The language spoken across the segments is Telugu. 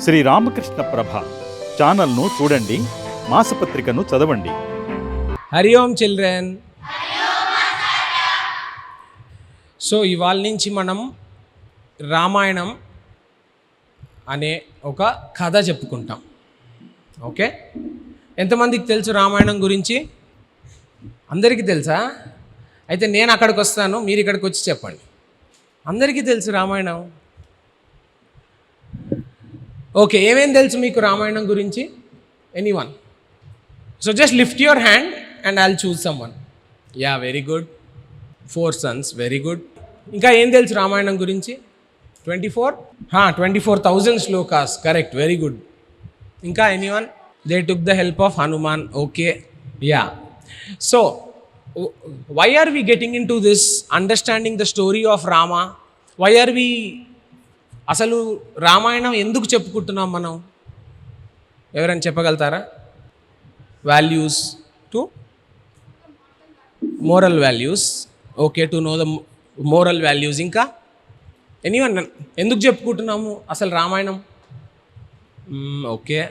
శ్రీ రామకృష్ణ ప్రభ ఛానల్ను చూడండి మాసపత్రికను చదవండి. హరి ఓం చిల్డ్రన్. సో ఇవాళ నుంచి మనం రామాయణం అనే ఒక కథ చెప్పుకుంటాం. ఓకే? ఎంతమందికి తెలుసు రామాయణం గురించి? అందరికీ తెలుసా? అయితే నేను అక్కడికి వస్తాను మీరు ఇక్కడికి వచ్చి చెప్పండి. అందరికీ తెలుసు రామాయణం? ఓకే ఏమేం తెలుసు మీకు రామాయణం గురించి? Anyone so just lift your hand and I'll choose someone yeah very good four sons very good ఇంకా ఏం తెలుసు రామాయణం గురించి? Twenty four twenty four thousand shlokas correct very good ఇంకా anyone they took the help of Hanuman okay yeah so why are we getting into this understanding the story of Rama why are we అసలు రామాయణం ఎందుకు చెప్పుకుంటున్నాం మనం? ఎవరైనా చెప్పగలుగుతారా? Values to moral values okay to know the moral values ఇంకా. ఎనీవన్ ఎందుకు చెప్పుకుంటున్నాము అసలు రామాయణం? Hmm, ఓకే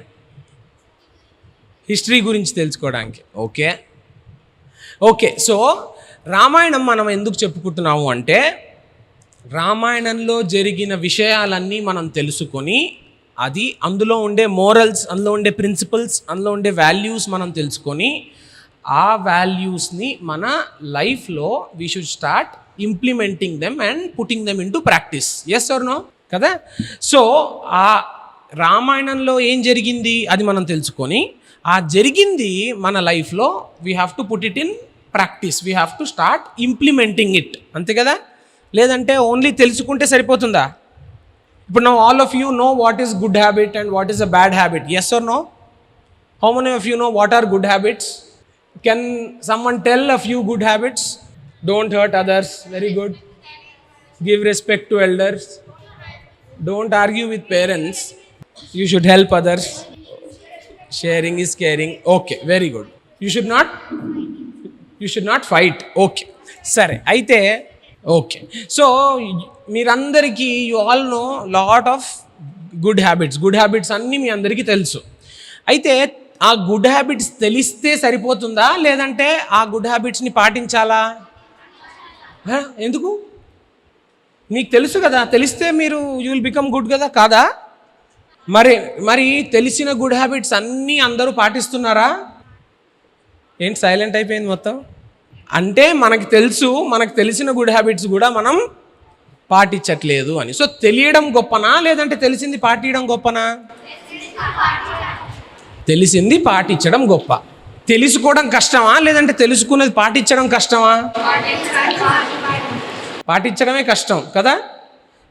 హిస్టరీ గురించి తెలుసుకోవడానికి. ఓకే ఓకే సో రామాయణం మనం ఎందుకు చెప్పుకుంటున్నాము అంటే రామాయణంలో జరిగిన విషయాలన్నీ మనం తెలుసుకొని అది అందులో ఉండే మోరల్స్ అందులో ఉండే ప్రిన్సిపల్స్ అందులో ఉండే వాల్యూస్ మనం తెలుసుకొని ఆ వాల్యూస్ని మన లైఫ్లో we should start implementing them and putting them into practice yes or no కదా? సో ఆ రామాయణంలో ఏం జరిగింది? అది మనం తెలుసుకొని ఆ జరిగింది మన లైఫ్లో we have to put it in practice we have to start implementing it అంతే కదా? లేదంటే ఓన్లీ తెలుసుకుంటే సరిపోతుందా? ఇప్పుడు no all of you know what is good habit and what is a bad habit yes or no how many of you know what are good habits can someone tell a few good habits don't hurt others very good give respect to elders don't argue with parents you should help others sharing is caring okay very good you should not you should not fight okay సరే. అయితే ఓకే సో మీరందరికీ you all know lot of good habits good habits అన్నీ మీ అందరికీ తెలుసు. అయితే ఆ గుడ్ హ్యాబిట్స్ తెలిస్తే సరిపోతుందా? లేదంటే ఆ గుడ్ హ్యాబిట్స్ని పాటించాలా? ఎందుకు? మీకు తెలుసు కదా? తెలిస్తే మీరు యూ విల్ బికమ్ గుడ్ కదా? కాదా? మరి మరి తెలిసిన గుడ్ హ్యాబిట్స్ అన్నీ అందరూ పాటిస్తున్నారా? ఏంటి సైలెంట్ అయిపోయింది మొత్తం? అంటే మనకు తెలుసు మనకు తెలిసిన గుడ్ హ్యాబిట్స్ కూడా మనం పాటించట్లేదు అని. సో తెలియడం గొప్పనా? లేదంటే తెలిసింది పాటించడం గొప్పనా? తెలిసింది పాటించడం గొప్ప. తెలుసుకోవడం కష్టమా? లేదంటే తెలుసుకున్నది పాటించడం కష్టమా? పాటించడమే కష్టం కదా?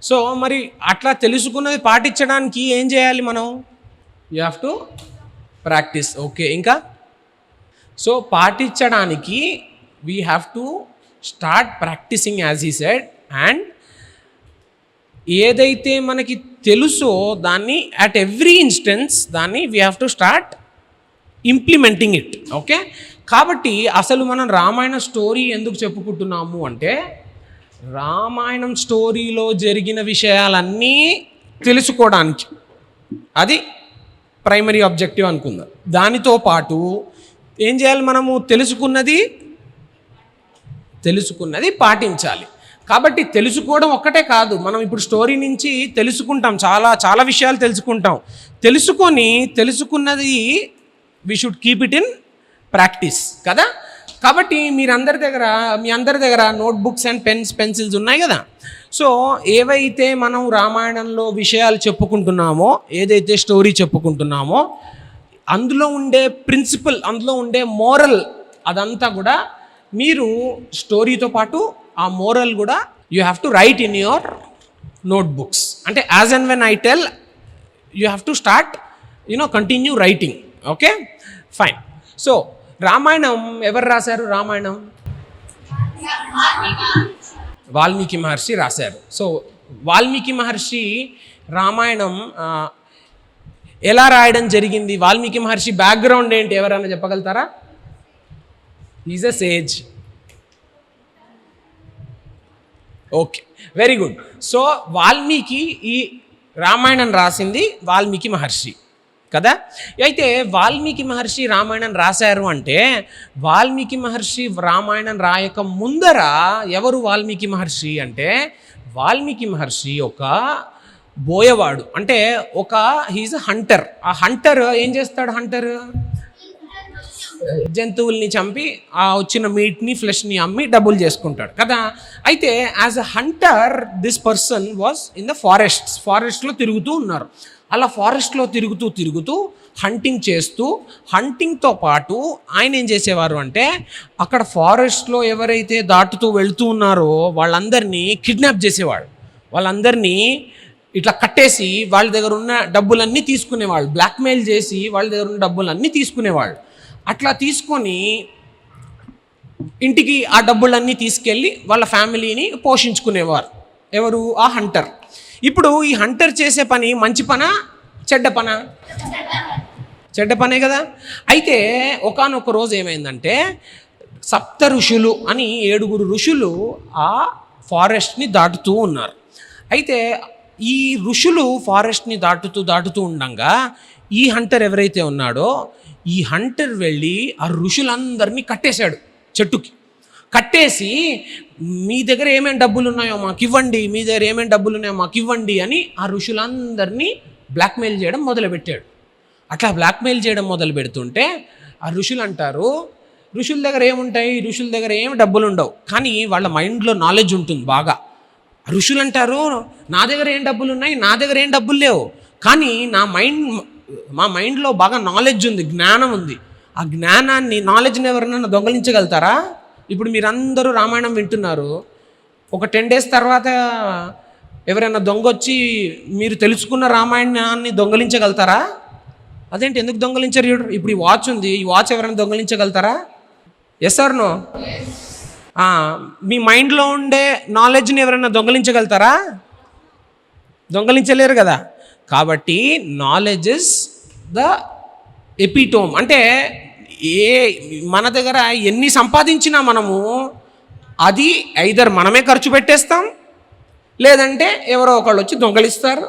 సో మరి అట్లా తెలుసుకున్నది పాటించడానికి ఏం చేయాలి మనం? You have to practise okay ఇంకా? సో పాటించడానికి we have to start practising as I said and ఏదైతే మనకి తెలుసో దాన్ని అట్ ఎవ్రీ ఇన్స్టెన్స్ దాన్ని we have to start implementing it okay కాబట్టి అసలు మనం రామాయణ స్టోరీ ఎందుకు చెప్పుకుంటున్నాము అంటే రామాయణం స్టోరీలో జరిగిన విషయాలన్నీ తెలుసుకోవడానికి. అది ప్రైమరీ ఆబ్జెక్టివ్ అనుకుందాం. దానితో పాటు ఏం చేయాలి మనము తెలుసుకున్నది తెలుసుకున్నది పాటించాలి. కాబట్టి తెలుసుకోవడం ఒక్కటే కాదు మనం ఇప్పుడు స్టోరీ నుంచి తెలుసుకుంటాం చాలా చాలా విషయాలు తెలుసుకుంటాం. తెలుసుకొని తెలుసుకున్నది we should keep it in practice కదా? కాబట్టి మీరందరి దగ్గర మీ అందరి దగ్గర నోట్బుక్స్ అండ్ పెన్స్ పెన్సిల్స్ ఉన్నాయి కదా? సో ఏవైతే మనం రామాయణంలో విషయాలు చెప్పుకుంటున్నామో ఏదైతే స్టోరీ చెప్పుకుంటున్నామో అందులో ఉండే ప్రిన్సిపల్ అందులో ఉండే మోరల్ అదంతా కూడా మీరు స్టోరీతో పాటు ఆ మోరల్ కూడా you have to write in your notebooks అంటే as and when I tell you have to start you know continue writing okay fine so Ramayanam ఎవరు రాశారు రామాయణం? వాల్మీకి మహర్షి రాశారు. సో వాల్మీకి మహర్షి రామాయణం ఎలా రాయడం జరిగింది? వాల్మీకి మహర్షి బ్యాక్గ్రౌండ్ ఏంటి? ఎవరైనా చెప్పగలుగుతారా? Is a sage okay very good so Valmiki ఈ రామాయణం రాసింది వాల్మీకి మహర్షి కదా? అయితే వాల్మీకి మహర్షి రామాయణం రాశారు అంటే వాల్మీకి మహర్షి రామాయణం రాయక ముందర ఎవరు వాల్మీకి మహర్షి అంటే వాల్మీకి మహర్షి ఒక బోయవాడు. అంటే ఒక హీజ్ హంటర్ ఆ హంటర్ ఏం చేస్తాడు హంటర్ జంతువుల్ని చంపి ఆ వచ్చిన మీట్ని ఫ్లెష్ని అమ్మి డబ్బులు చేసుకుంటాడు. కదా? అయితే as a hunter this person was in the forest ఫారెస్ట్లో తిరుగుతూ ఉన్నారు. అలా ఫారెస్ట్లో తిరుగుతూ తిరుగుతూ హంటింగ్ చేస్తూ హంటింగ్తో పాటు ఆయన ఏం చేసేవారు అంటే అక్కడ ఫారెస్ట్లో ఎవరైతే దాటుతూ వెళుతూ ఉన్నారో వాళ్ళందరినీ కిడ్నాప్ చేసేవాడు. వాళ్ళందరినీ ఇట్లా కట్టేసి వాళ్ళ దగ్గర ఉన్న డబ్బులన్నీ తీసుకునేవాళ్ళు. బ్లాక్మెయిల్ చేసి వాళ్ళ దగ్గర ఉన్న డబ్బులన్నీ తీసుకునేవాళ్ళు. అట్లా తీసుకొని ఇంటికి ఆ డబ్బులన్నీ తీసుకెళ్ళి వాళ్ళ ఫ్యామిలీని పోషించుకునేవారు. ఎవరు? ఆ హంటర్. ఇప్పుడు ఈ హంటర్ చేసే పని మంచి పనా? చెడ్డ పనా? చెడ్డ పనే కదా? అయితే ఒకానొక రోజు ఏమైందంటే సప్త ఋషులు అని ఏడుగురు ఋషులు ఆ ఫారెస్ట్ని దాటుతూ ఉన్నారు. అయితే ఈ ఋషులు ఫారెస్ట్ని దాటుతూ దాటుతూ ఉండంగా ఈ హంటర్ ఎవరైతే ఉన్నాడో ఈ హంటర్ వెళ్ళి ఆ ఋషులందరినీ కట్టేశాడు చెట్టుకి. కట్టేసి మీ దగ్గర ఏమేమి డబ్బులు ఉన్నాయో మాకు ఇవ్వండి మీ దగ్గర ఏమేమి డబ్బులు ఉన్నాయో మాకు ఇవ్వండి అని ఆ ఋషులందరినీ బ్లాక్మెయిల్ చేయడం మొదలుపెట్టాడు. అట్లా బ్లాక్మెయిల్ చేయడం మొదలు పెడుతుంటే ఆ ఋషులు అంటారు ఋషుల దగ్గర ఏముంటాయి? ఋషుల దగ్గర ఏమి డబ్బులు ఉండవు కానీ వాళ్ళ మైండ్లో నాలెడ్జ్ ఉంటుంది బాగా. ఋషులు అంటారు నా దగ్గర ఏం డబ్బులు ఉన్నాయి నా దగ్గర ఏం డబ్బులు లేవు. కానీ నా మైండ్ మా మైండ్లో బాగా నాలెడ్జ్ ఉంది జ్ఞానం ఉంది. ఆ జ్ఞానాన్ని నాలెడ్జ్ని ఎవరైనా దొంగలించగలుగుతారా? ఇప్పుడు మీరందరూ రామాయణం వింటున్నారు. ఒక టెన్ డేస్ తర్వాత ఎవరైనా దొంగ వచ్చి మీరు తెలుసుకున్న రామాయణాన్ని దొంగలించగలుగుతారా? అదేంటి ఎందుకు దొంగలించారు? చూడు ఇప్పుడు ఈ వాచ్ ఉంది ఈ వాచ్ ఎవరైనా దొంగలించగలుగుతారా? ఎస్ ఆర్ నో మీ మైండ్లో ఉండే నాలెడ్జ్ని ఎవరైనా దొంగలించగలుగుతారా? దొంగలించలేరు కదా? కాబట్టి నాలెడ్జ్ ఇస్ ద ఎపిటోమ్ అంటే ఏ మన దగ్గర ఎన్ని సంపాదించినా మనము అది ఐదర్ మనమే ఖర్చు పెట్టేస్తాం లేదంటే ఎవరో ఒకళ్ళు వచ్చి దొంగలిస్తారు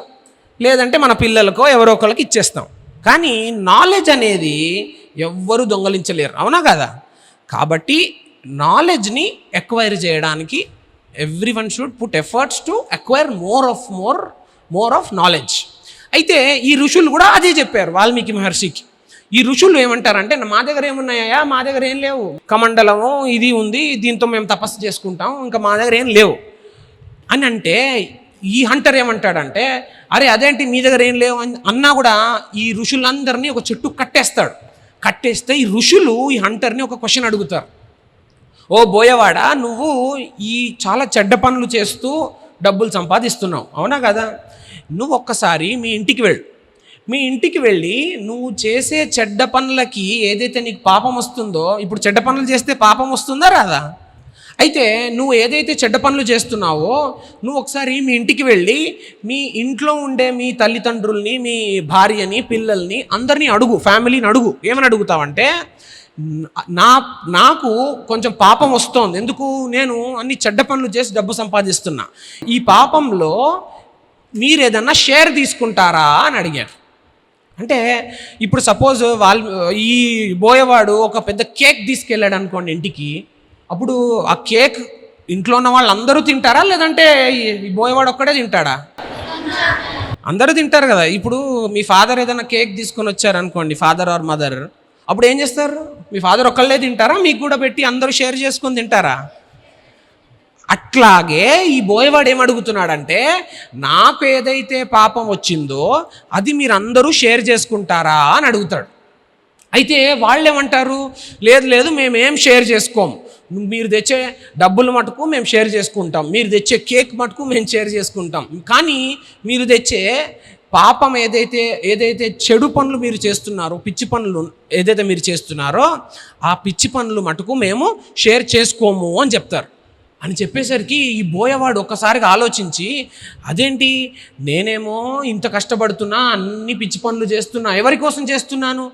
లేదంటే మన పిల్లలకో ఎవరో ఒకళ్ళకి ఇచ్చేస్తాం. కానీ నాలెడ్జ్ అనేది ఎవ్వరు దొంగలించలేరు. అవునా కదా? కాబట్టి నాలెడ్జ్ని ఎక్వైర్ చేయడానికి everyone should put efforts to acquire more of more more of knowledge అయితే ఈ ఋషులు కూడా అదే చెప్పారు వాల్మీకి మహర్షికి. ఈ ఋషులు ఏమంటారంటే మా దగ్గర ఏమున్నాయా మా దగ్గర ఏం లేవు. కమండలము ఇది ఉంది దీంతో మేము తపస్సు చేసుకుంటాం ఇంకా మా దగ్గర ఏం లేవు. అని అంటే ఈ హంటర్ ఏమంటాడంటే అరే అదేంటి మీ దగ్గర ఏం లేవు? అని అన్నా కూడా ఈ ఋషులందరినీ ఒక చెట్టు కట్టేస్తాడు. కట్టేస్తే ఈ ఋషులు ఈ హంటర్ని ఒక క్వశ్చన్ అడుగుతారు. ఓ బోయవాడ నువ్వు ఈ చాలా చెడ్డ పనులు చేస్తూ డబ్బులు సంపాదిస్తున్నావు అవునా కదా? నువ్వు ఒక్కసారి మీ ఇంటికి వెళ్ళు. మీ ఇంటికి వెళ్ళి నువ్వు చేసే చెడ్డ పనులకి ఏదైతే నీకు పాపం వస్తుందో ఇప్పుడు చెడ్డ పనులు చేస్తే పాపం వస్తుందా రాదా? అయితే నువ్వు ఏదైతే చెడ్డ పనులు చేస్తున్నావో నువ్వు ఒకసారి మీ ఇంటికి వెళ్ళి మీ ఇంట్లో ఉండే మీ తల్లిదండ్రుల్ని మీ భార్యని పిల్లల్ని అందరినీ అడుగు ఫ్యామిలీని అడుగు. ఏమని అడుగుతావంటే నా నాకు కొంచెం పాపం వస్తోంది ఎందుకు నేను అన్ని చెడ్డ పనులు చేసి డబ్బు సంపాదిస్తున్నా. ఈ పాపంలో మీరు ఏదన్నా షేర్ తీసుకుంటారా అని అడిగారు అంటే ఇప్పుడు సపోజ్ వాళ్ళు ఈ బోయవాడు ఒక పెద్ద కేక్ తీసుకెళ్ళాడు అనుకోండి ఇంటికి అప్పుడు ఆ కేక్ ఇంట్లో ఉన్న వాళ్ళందరూ తింటారా? లేదంటే ఈ బోయవాడు ఒక్కడే తింటాడా? అందరూ తింటారు కదా. ఇప్పుడు మీ ఫాదర్ ఏదైనా కేక్ తీసుకొని వచ్చారు అనుకోండి ఫాదర్ ఆర్ మదర్ అప్పుడు ఏం చేస్తారు? మీ ఫాదర్ ఒక్కళ్ళే తింటారా? మీకు కూడా పెట్టి అందరూ షేర్ చేసుకొని తింటారా? అట్లాగే ఈ బోయవాడు ఏమడుగుతున్నాడంటే నాకు ఏదైతే పాపం వచ్చిందో అది మీరందరూ షేర్ చేసుకుంటారా? అని అడుగుతాడు. అయితే వాళ్ళేమంటారు? లేదు లేదు మేమేం షేర్ చేసుకోము మీరు తెచ్చే డబ్బులు మటుకు మేము షేర్ చేసుకుంటాం. మీరు తెచ్చే కేక్ మటుకు మేము షేర్ చేసుకుంటాం. కానీ మీరు తెచ్చే పాపం ఏదైతే ఏదైతే చెడు పనులు మీరు చేస్తున్నారో పిచ్చి పనులు ఏదైతే మీరు చేస్తున్నారో ఆ పిచ్చి పనులు మటుకు మేము షేర్ చేసుకోము అని చెప్తారు. అని చెప్పేసరికి ఈ బోయవాడు ఒక్కసారిగా ఆలోచించి అదేంటి? నేనేమో ఇంత కష్టపడుతున్నా అన్ని పిచ్చి పనులు చేస్తున్నా ఎవరి కోసం చేస్తున్నాను?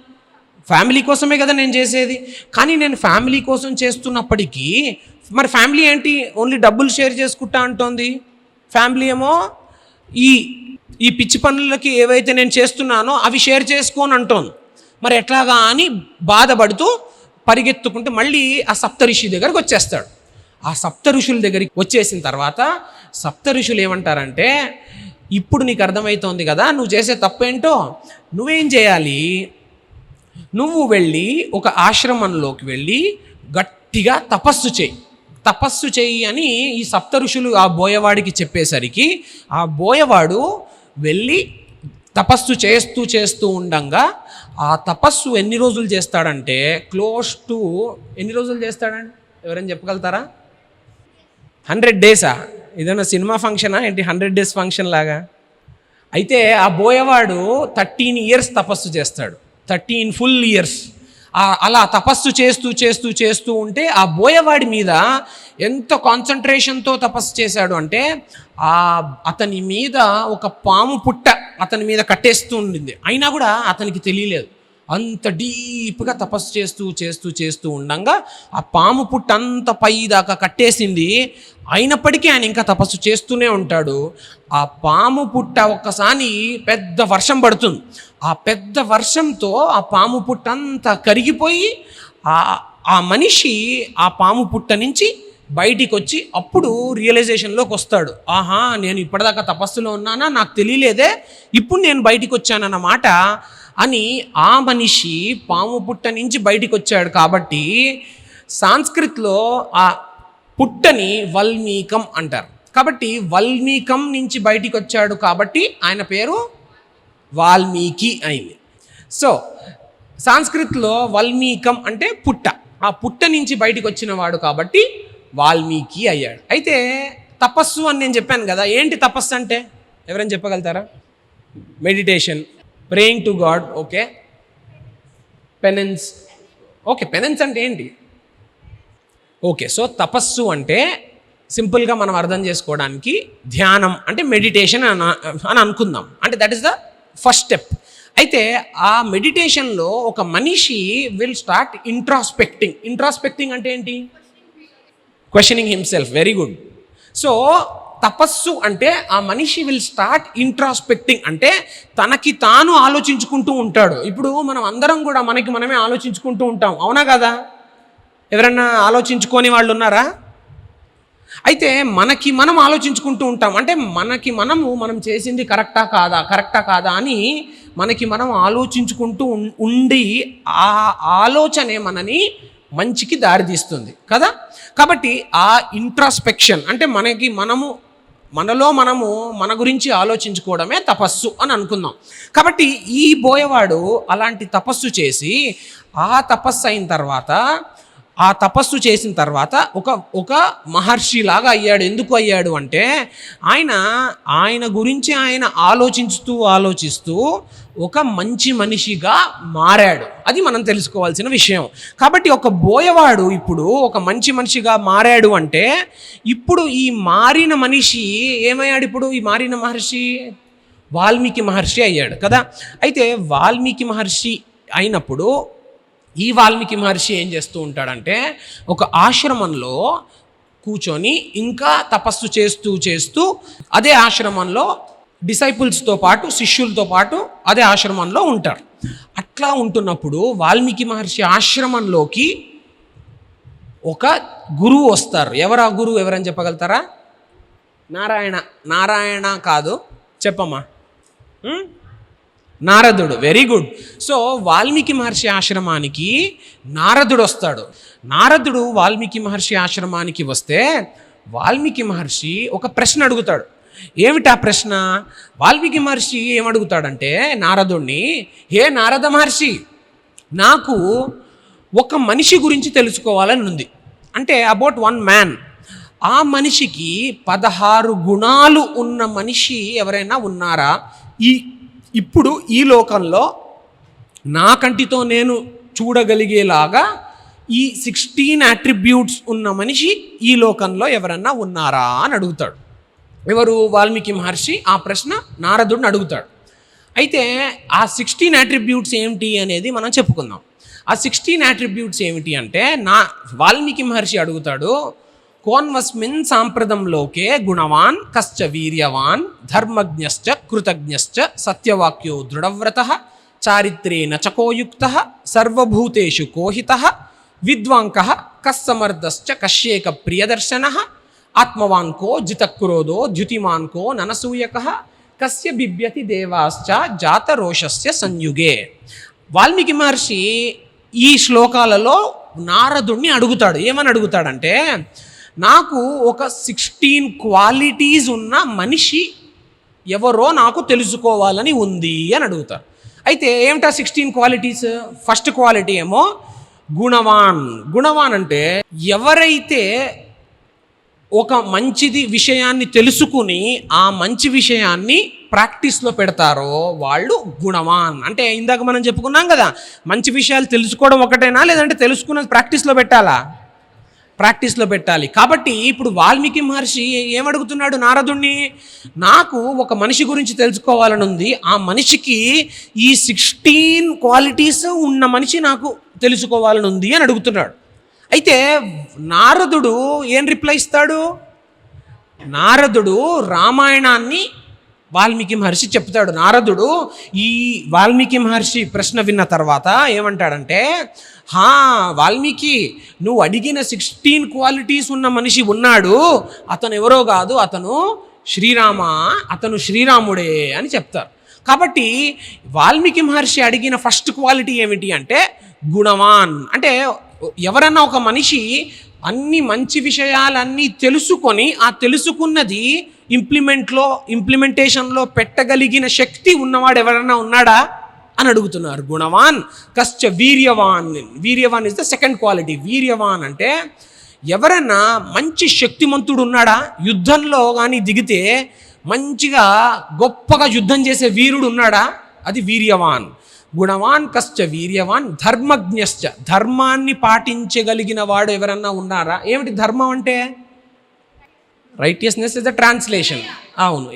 ఫ్యామిలీ కోసమే కదా నేను చేసేది. కానీ నేను ఫ్యామిలీ కోసం చేస్తున్నప్పటికీ మరి ఫ్యామిలీ ఏంటి? ఓన్లీ డబ్బులు షేర్ చేసుకుంటా అంటోంది. ఫ్యామిలీ ఏమో ఈ ఈ పిచ్చి పనులకి ఏవైతే నేను చేస్తున్నానో అవి షేర్ చేసుకోని అంటోంది. మరి ఎట్లాగా అని బాధపడుతూ పరిగెత్తుకుంటూ మళ్ళీ ఆ సప్తరిషి దగ్గరికి వచ్చేస్తాడు. ఆ సప్త ఋషుల దగ్గరికి వచ్చేసిన తర్వాత సప్త ఋషులు ఏమంటారంటే ఇప్పుడు నీకు అర్థమవుతోంది కదా నువ్వు చేసే తప్పేంటో? నువ్వేం చేయాలి? నువ్వు వెళ్ళి ఒక ఆశ్రమంలోకి వెళ్ళి గట్టిగా తపస్సు చేయి. తపస్సు చేయి అని ఈ సప్త ఋషులు ఆ బోయవాడికి చెప్పేసరికి ఆ బోయవాడు వెళ్ళి తపస్సు చేస్తూ చేస్తూ ఉండంగా ఆ తపస్సు ఎన్ని రోజులు చేస్తాడంటే క్లోజ్ టు ఎన్ని రోజులు చేస్తాడండి? ఎవరైనా చెప్పగలుగుతారా? హండ్రెడ్ డేసా? ఏదైనా సినిమా ఫంక్షనా? ఏంటి హండ్రెడ్ డేస్ ఫంక్షన్ లాగా? అయితే ఆ బోయవాడు థర్టీన్ ఇయర్స్ తపస్సు చేస్తాడు. Thirteen full years. అలా తపస్సు చేస్తూ చేస్తూ చేస్తూ ఉంటే ఆ బోయవాడి మీద ఎంత కాన్సన్ట్రేషన్తో తపస్సు చేశాడు అంటే ఆ అతని మీద ఒక పాము పుట్ట అతని మీద కట్టేస్తూ ఉండింది. అయినా కూడా అతనికి తెలియలేదు. అంత డీప్గా తపస్సు చేస్తూ చేస్తూ చేస్తూ ఉండంగా ఆ పాము పుట్ట అంత పై దాకా కట్టేసింది. అయినప్పటికీ ఆయన ఇంకా తపస్సు చేస్తూనే ఉంటాడు. ఆ పాము పుట్ట ఒక్కసారి పెద్ద వర్షం పడుతుంది. ఆ పెద్ద వర్షంతో ఆ పాము పుట్ట అంతా కరిగిపోయి ఆ ఆ మనిషి ఆ పాము పుట్ట నుంచి బయటికి వచ్చి అప్పుడు రియలైజేషన్లోకి వస్తాడు. ఆహా నేను ఇప్పటిదాకా తపస్సులో ఉన్నానా? నాకు తెలియలేదే. ఇప్పుడు నేను బయటికి వచ్చానన్నమాట అని ఆ మనిషి పాము పుట్ట నుంచి బయటికి వచ్చాడు కాబట్టి సాంస్కృత్లో ఆ పుట్టని వల్మీకం అంటారు. కాబట్టి వల్మీకం నుంచి బయటికి వచ్చాడు కాబట్టి ఆయన పేరు వాల్మీకి అయింది. సో సాంస్కృత్లో వల్మీకం అంటే పుట్ట. ఆ పుట్ట నుంచి బయటికి వచ్చిన వాడు కాబట్టి వాల్మీకి అయ్యాడు. అయితే తపస్సు అని నేను చెప్పాను కదా ఏంటి తపస్సు అంటే? ఎవరైనా చెప్పగలుగుతారా? Meditation. Praying to God okay penance okay penance అంటే ఏంటి? ఓకే సో తపస్సు అంటే సింపుల్గా మనం అర్థం చేసుకోవడానికి ధ్యానం అంటే మెడిటేషన్ అని అని అనుకుందాం. అంటే that is the first step అయితే ఆ మెడిటేషన్లో ఒక మనిషి విల్ స్టార్ట్ ఇంట్రాస్పెక్టింగ్ ఇంట్రాస్పెక్టింగ్ అంటే ఏంటి? Questioning himself very good so తపస్సు అంటే ఆ మనిషి విల్ స్టార్ట్ ఇంట్రాస్పెక్టింగ్ అంటే తనకి తాను ఆలోచించుకుంటూ ఉంటాడు. ఇప్పుడు మనం అందరం కూడా మనకి మనమే ఆలోచించుకుంటూ ఉంటాం. అవునా కదా? ఎవరన్నా ఆలోచించుకొని వాళ్ళు ఉన్నారా? అయితే మనకి మనం ఆలోచించుకుంటూ ఉంటాం. అంటే మనకి మనము మనం చేసింది కరెక్టా కాదా? కరెక్టా కాదా అని మనకి మనం ఆలోచించుకుంటూ ఉం- ఉండి ఆ ఆలోచనే మనని మంచికి దారితీస్తుంది. కదా? కాబట్టి ఆ ఇంట్రాస్పెక్షన్ అంటే మనకి మనము మనలో మనము మన గురించి ఆలోచించుకోవడమే తపస్సు అని అనుకుందాం. కాబట్టి ఈ బోయవాడు అలాంటి తపస్సు చేసి ఆ తపస్సు అయిన తర్వాత ఆ తపస్సు చేసిన తర్వాత ఒక ఒక మహర్షిలాగా అయ్యాడు. ఎందుకు అయ్యాడు అంటే ఆయన ఆయన గురించి ఆయన ఆలోచిస్తూ ఆలోచిస్తూ ఒక మంచి మనిషిగా మారాడు. అది మనం తెలుసుకోవాల్సిన విషయం. కాబట్టి ఒక బోయవాడు ఇప్పుడు ఒక మంచి మనిషిగా మారాడు అంటే ఇప్పుడు ఈ మారిన మనిషి ఏమయ్యాడు ఇప్పుడు? ఈ మారిన మహర్షి వాల్మీకి మహర్షి అయ్యాడు కదా? అయితే వాల్మీకి మహర్షి అయినప్పుడు ఈ వాల్మీకి మహర్షి ఏం చేస్తూ ఉంటాడంటే ఒక ఆశ్రమంలో కూర్చొని ఇంకా తపస్సు చేస్తూ చేస్తూ అదే ఆశ్రమంలో డిసైపుల్స్తో పాటు శిష్యులతో పాటు అదే ఆశ్రమంలో ఉంటారు. అట్లా ఉంటున్నప్పుడు వాల్మీకి మహర్షి ఆశ్రమంలోకి ఒక గురువు వస్తారు. ఎవరు ఆ గురువు? ఎవరని చెప్పగలుగుతారా? నారాయణ. నారాయణ కాదు. చెప్పమ్మా. నారదుడు. Very good. So Valmiki Maharshi ఆశ్రమానికి నారదుడు వస్తాడు. నారదుడు వాల్మీకి మహర్షి ఆశ్రమానికి వస్తే వాల్మీకి మహర్షి ఒక ప్రశ్న అడుగుతాడు. ఏమిటా ప్రశ్న? వాల్మీకి మహర్షి ఏమడుగుతాడంటే నారదుణ్ణి హే నారద మహర్షి నాకు ఒక మనిషి గురించి తెలుసుకోవాలని ఉంది. అంటే అబౌట్ వన్ మ్యాన్. ఆ మనిషికి పదహారు గుణాలు ఉన్న మనిషి ఎవరైనా ఉన్నారా? ఈ ఇప్పుడు ఈ లోకంలో నా కంటితో నేను చూడగలిగేలాగా ఈ సిక్స్టీన్ అట్రిబ్యూట్స్ ఉన్న మనిషి ఈ లోకంలో ఎవరన్నా ఉన్నారా అని అడుగుతాడు. ఎవరు వాల్మీకి మహర్షి? ఆ ప్రశ్న నారదుడిని అడుగుతాడు. అయితే ఆ సిక్స్టీన్ యాట్రిబ్యూట్స్ ఏమిటి అనేది మనం చెప్పుకుందాం. ఆ సిక్స్టీన్ యాట్రిబ్యూట్స్ ఏమిటి అంటే నా వాల్మీకి మహర్షి అడుగుతాడు కోన్వస్మిన్ సాంప్రదం లోకే గుణవాన్ కశ్చ వీర్యవాన్ ధర్మజ్ఞశ్చ కృతజ్ఞశ్చ సత్యవాక్యో దృఢవ్రత చారిత్రేణ చకోయుక్త సర్వభూతేషు కోహిత విద్వాంక కస్సమర్దశ్చ కశ్యేక ప్రియదర్శన ఆత్మవాన్ కో జితక్రోధో ద్యుతిమాన్ కో ననసూయక కస్య బిభ్యతి దేవాశ్చ జాతరోషస్య సంయుగే వాల్మీకి మహర్షి ఈ శ్లోకాలలో నారదుణ్ణి అడుగుతాడు. ఏమని అడుగుతాడంటే నాకు ఒక సిక్స్టీన్ క్వాలిటీస్ ఉన్న మనిషి ఎవరో నాకు తెలుసుకోవాలని ఉంది అని అడుగుతారు అయితే ఏమిటా సిక్స్టీన్ క్వాలిటీస్? ఫస్ట్ క్వాలిటీ ఏమో గుణవాన్. గుణవాన్ అంటే ఎవరైతే ఒక మంచిది విషయాన్ని తెలుసుకుని ఆ మంచి విషయాన్ని ప్రాక్టీస్లో పెడతారో వాళ్ళు గుణవాన్. అంటే ఇందాక మనం చెప్పుకున్నాం కదా మంచి విషయాలు తెలుసుకోవడం ఒకటేనా లేదంటే తెలుసుకున్నది ప్రాక్టీస్లో పెట్టాలా? ప్రాక్టీస్లో పెట్టాలి. కాబట్టి ఇప్పుడు వాల్మీకి మహర్షి ఏమడుగుతున్నాడు నారదుణ్ణి? నాకు ఒక మనిషి గురించి తెలుసుకోవాలని ఉంది. ఆ మనిషికి ఈ సిక్స్టీన్ క్వాలిటీస్ ఉన్న మనిషి నాకు తెలుసుకోవాలని ఉంది అని అడుగుతున్నాడు. అయితే నారదుడు ఏం రిప్లై ఇస్తాడు? నారదుడు రామాయణాన్ని వాల్మీకి మహర్షి చెప్తాడు. నారదుడు ఈ వాల్మీకి మహర్షి ప్రశ్న విన్న తర్వాత ఏమంటాడంటే హా వాల్మీకి నువ్వు అడిగిన సిక్స్టీన్ క్వాలిటీస్ ఉన్న మనిషి ఉన్నాడు. అతను ఎవరో కాదు అతను శ్రీరామ అతను శ్రీరాముడే అని చెప్తారు. కాబట్టి వాల్మీకి మహర్షి అడిగిన ఫస్ట్ క్వాలిటీ ఏమిటి అంటే గుణవాన్. అంటే ఎవరన్నా ఒక మనిషి అన్ని మంచి విషయాలన్నీ తెలుసుకొని ఆ తెలుసుకున్నది ఇంప్లిమెంట్లో ఇంప్లిమెంటేషన్లో పెట్టగలిగిన శక్తి ఉన్నవాడు ఎవరన్నా ఉన్నాడా అని అడుగుతున్నారు. గుణవాన్ కశ్చ వీర్యవాన్. వీర్యవాన్ ఇస్ ద సెకండ్ క్వాలిటీ వీర్యవాన్ అంటే ఎవరన్నా మంచి శక్తిమంతుడు ఉన్నాడా? యుద్ధంలో కానీ దిగితే మంచిగా గొప్పగా యుద్ధం చేసే వీరుడు ఉన్నాడా? అది వీర్యవాన్. గుణవాన్ కశ్చ వీర్యవాన్ ధర్మజ్ఞశ్చ. ధర్మాన్ని పాటించగలిగిన వాడు ఎవరన్నా ఉన్నారా? ఏమిటి ధర్మం అంటే? రైటియస్నెస్ ఇస్ ద ట్రాన్స్లేషన్ అవును.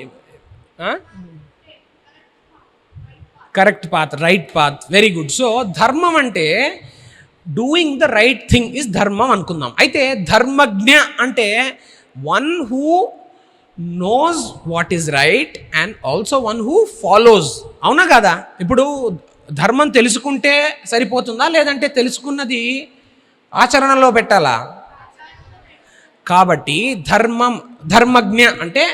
Correct path right path very good so ధర్మం అంటే doing the right thing is ధర్మం అనుకుందాం. అయితే ధర్మజ్ఞ అంటే one who knows what is right and also one who follows అవునా కదా? ఇప్పుడు ధర్మం తెలుసుకుంటే సరిపోతుందా? లేదంటే తెలుసుకున్నది ఆచరణలో పెట్టాలా? కాబట్టి ధర్మం ధర్మజ్ఞ అంటే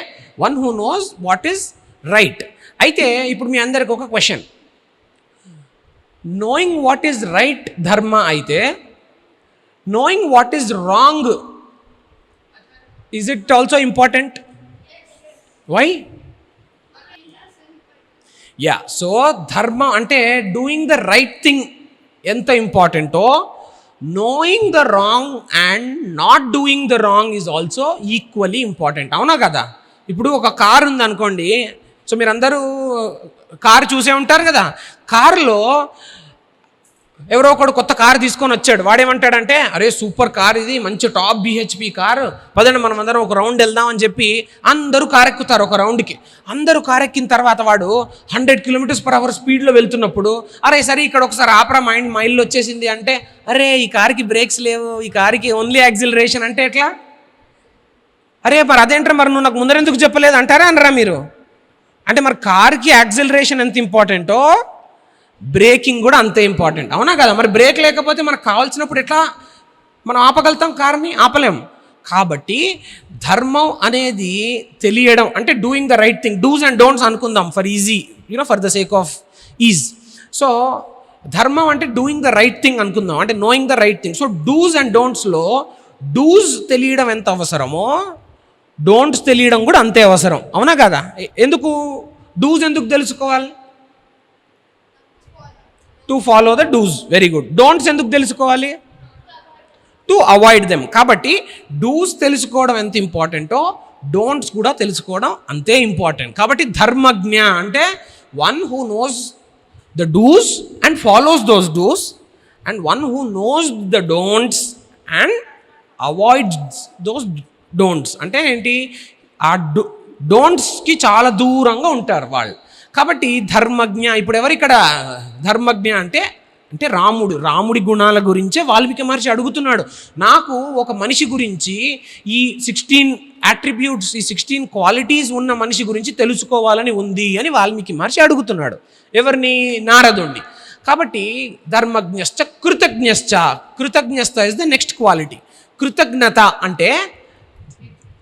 one who knows what is right అయితే ఇప్పుడు మీ అందరికి ఒక question knowing what is right ధర్మ అయితే knowing what is wrong is it also important why ya so ధర్మం అంటే డూయింగ్ ద రైట్ థింగ్ ఎంత ఇంపార్టెంటో knowing the wrong and not doing the wrong is also equally important అవునా కదా? ఇప్పుడు ఒక కార్ ఉంది అనుకోండి సో మీరందరూ కారు చూసే ఉంటారు కదా? కారులో ఎవరో ఒకడు కొత్త కారు తీసుకొని వచ్చాడు. వాడేమంటాడంటే అరే సూపర్ కార్ ఇది మంచి టాప్ బిహెచ్పి కారు. పదండి మనం అందరం ఒక రౌండ్ వెళ్దామని చెప్పి అందరూ కారు ఎక్కుతారు ఒక రౌండ్కి అందరూ కారు ఎక్కిన తర్వాత వాడు హండ్రెడ్ కిలోమీటర్స్ పర్ అవర్ స్పీడ్లో వెళ్తున్నప్పుడు అరే సరే ఇక్కడ ఒకసారి ఆపరా మైండ్ మైల్లో వచ్చేసింది అంటే అరే ఈ కార్కి బ్రేక్స్ లేవు ఈ కార్కి ఓన్లీ యాక్సిలరేషన్ అంటే ఎట్లా? అరే మరి అదేంటారా మరి నువ్వు నాకు ముందర ఎందుకు చెప్పలేదు? అంటారా అనరా మీరు? అంటే మరి కార్కి యాక్సిలరేషన్ ఎంత ఇంపార్టెంటో బ్రేకింగ్ కూడా అంతే ఇంపార్టెంట్. అవునా కదా? మరి బ్రేక్ లేకపోతే మనకు కావాల్సినప్పుడు ఎట్లా మనం ఆపగలుగుతాం? కార్ని ఆపలేం. కాబట్టి ధర్మం అనేది తెలియడం అంటే doing the right thing dos and don'ts అనుకుందాం for easy you know for the sake of ease so ధర్మం అంటే డూయింగ్ ద రైట్ థింగ్ అనుకుందాం అంటే knowing the right thing so dos and డోంట్స్లో dos తెలియడం ఎంత అవసరమో డోంట్స్ తెలియడం కూడా అంతే అవసరం. అవునా కదా? ఎందుకు? డూస్ ఎందుకు తెలుసుకోవాలి? To follow the dos very good don'ts ఎందుకు తెలుసుకోవాలి? టు అవాయిడ్ దెమ్ కాబట్టి డూస్ తెలుసుకోవడం ఎంత ఇంపార్టెంటో డోంట్స్ కూడా తెలుసుకోవడం అంతే ఇంపార్టెంట్ కాబట్టి ధర్మజ్ఞ అంటే one who knows the dos and follows those dos and one who knows the don'ts and avoids those don'ts అంటే ఏంటి? ఆ డో డోంట్స్కి చాలా దూరంగా ఉంటారు వాళ్ళు. కాబట్టి ధర్మజ్ఞ ఇప్పుడు ఎవరు ఇక్కడ ధర్మజ్ఞ అంటే అంటే రాముడు రాముడి గుణాల గురించే వాల్మీకి మహర్షి అడుగుతున్నాడు. నాకు ఒక మనిషి గురించి ఈ సిక్స్టీన్ అట్రిబ్యూట్స్ ఈ సిక్స్టీన్ క్వాలిటీస్ ఉన్న మనిషి గురించి తెలుసుకోవాలని ఉంది అని వాల్మీకి మహర్షి అడుగుతున్నాడు. ఎవరిని? నారదుణ్ణి. కాబట్టి ధర్మజ్ఞశ్చ కృతజ్ఞశ్చ. కృతజ్ఞత ఇస్ ద నెక్స్ట్ క్వాలిటీ కృతజ్ఞత అంటే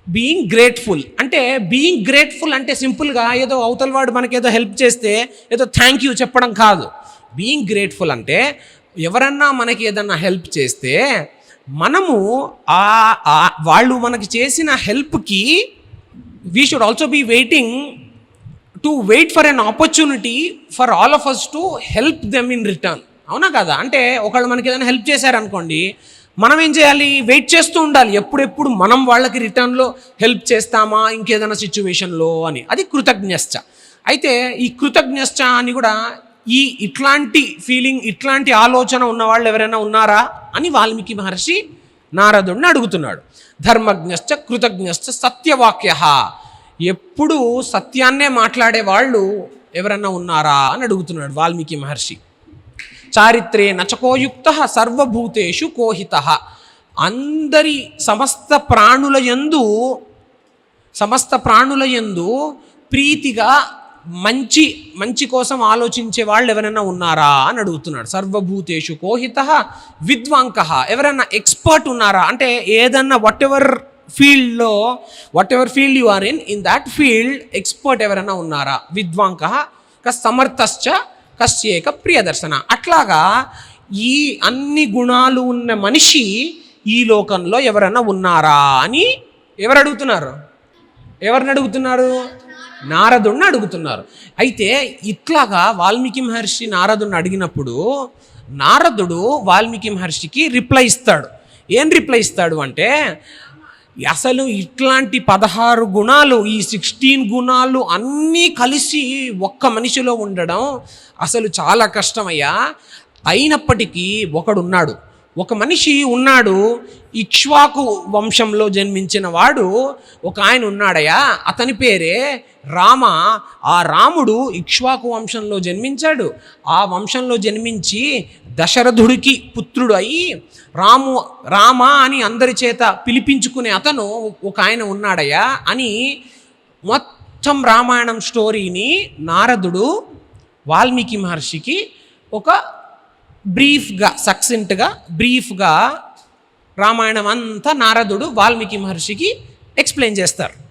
బీయింగ్ గ్రేట్ఫుల్ అంటే బీయింగ్ గ్రేట్ఫుల్ అంటే సింపుల్గా ఏదో అవతల వాడు మనకి ఏదో హెల్ప్ చేస్తే ఏదో థ్యాంక్ యూ చెప్పడం కాదు. బీయింగ్ గ్రేట్ఫుల్ అంటే ఎవరన్నా మనకి ఏదన్నా హెల్ప్ చేస్తే మనము ఆ- వాళ్ళు మనకి చేసిన హెల్ప్కి we should also be waiting to wait for an opportunity for all of us to help them in return అవునా కదా? అంటే ఒకళ్ళు మనకి ఏదైనా హెల్ప్ చేశారనుకోండి మనం ఏం చేయాలి? వెయిట్ చేస్తూ ఉండాలి. ఎప్పుడెప్పుడు మనం వాళ్ళకి రిటర్న్లో హెల్ప్ చేస్తామా? ఇంకేదైనా సిచ్యువేషన్లో అని. అది కృతజ్ఞశ్చ. అయితే ఈ కృతజ్ఞశ్చ అని కూడా ఈ ఇట్లాంటి ఫీలింగ్ ఇట్లాంటి ఆలోచన ఉన్న వాళ్ళు ఎవరైనా ఉన్నారా అని వాల్మీకి మహర్షి నారదుడిని అడుగుతున్నాడు. ధర్మజ్ఞశ్చ కృతజ్ఞశ్చ సత్యవాక్య. ఎప్పుడు సత్యాన్నే మాట్లాడే వాళ్ళు ఎవరన్నా ఉన్నారా అని అడుగుతున్నాడు వాల్మీకి మహర్షి. చారిత్రే నచకోయుక్త సర్వభూతేషు కోహిత. అందరి సమస్త ప్రాణుల యందు సమస్త ప్రాణుల యందు ప్రీతిగా మంచి మంచి కోసం ఆలోచించే వాళ్ళు ఎవరైనా ఉన్నారా అని అడుగుతున్నాడు. సర్వభూతేషు కోహిత విద్వాంక ఎవరైనా ఎక్స్పర్ట్ ఉన్నారా? అంటే ఏదన్నా వాట్ ఎవర్ ఫీల్డ్లో whatever field you are in in that field expert ఎవరైనా ఉన్నారా? విద్వాంక సమర్థశ్చ కశ్యేక ప్రియదర్శన. అట్లాగా ఈ అన్ని గుణాలు ఉన్న మనిషి ఈ లోకంలో ఎవరైనా ఉన్నారా అని ఎవరు అడుగుతున్నారు ఎవరిని అడుగుతున్నారు? నారదుణ్ణి అడుగుతున్నారు. అయితే ఇట్లాగా వాల్మీకి మహర్షి నారదుని అడిగినప్పుడు నారదుడు వాల్మీకి మహర్షికి రిప్లై ఇస్తాడు. ఏం రిప్లై ఇస్తాడు అంటే అసలు ఇట్లాంటి పదహారు గుణాలు ఈ సిక్స్టీన్ గుణాలు అన్నీ కలిసి ఒక్క మనిషిలో ఉండడం అసలు చాలా కష్టమయ్యా. అయినప్పటికీ ఒకడున్నాడు. ఒక మనిషి ఉన్నాడు ఇక్ష్వాకు వంశంలో జన్మించిన వాడు ఒక ఆయన ఉన్నాడయ్యా అతని పేరే రామ. ఆ రాముడు ఇక్ష్వాకు వంశంలో జన్మించాడు. ఆ వంశంలో జన్మించి దశరథుడికి పుత్రుడు అయి రాము రామ అని అందరి చేత పిలిపించుకునే అతను ఒక ఆయన ఉన్నాడయ్యా అని మొత్తం రామాయణం స్టోరీని నారదుడు వాల్మీకి మహర్షికి ఒక బ్రీఫ్గా సక్సెంట్గా బ్రీఫ్గా రామాయణం అంతా నారదుడు వాల్మీకి మహర్షికి ఎక్స్ప్లెయిన్ చేస్తారు.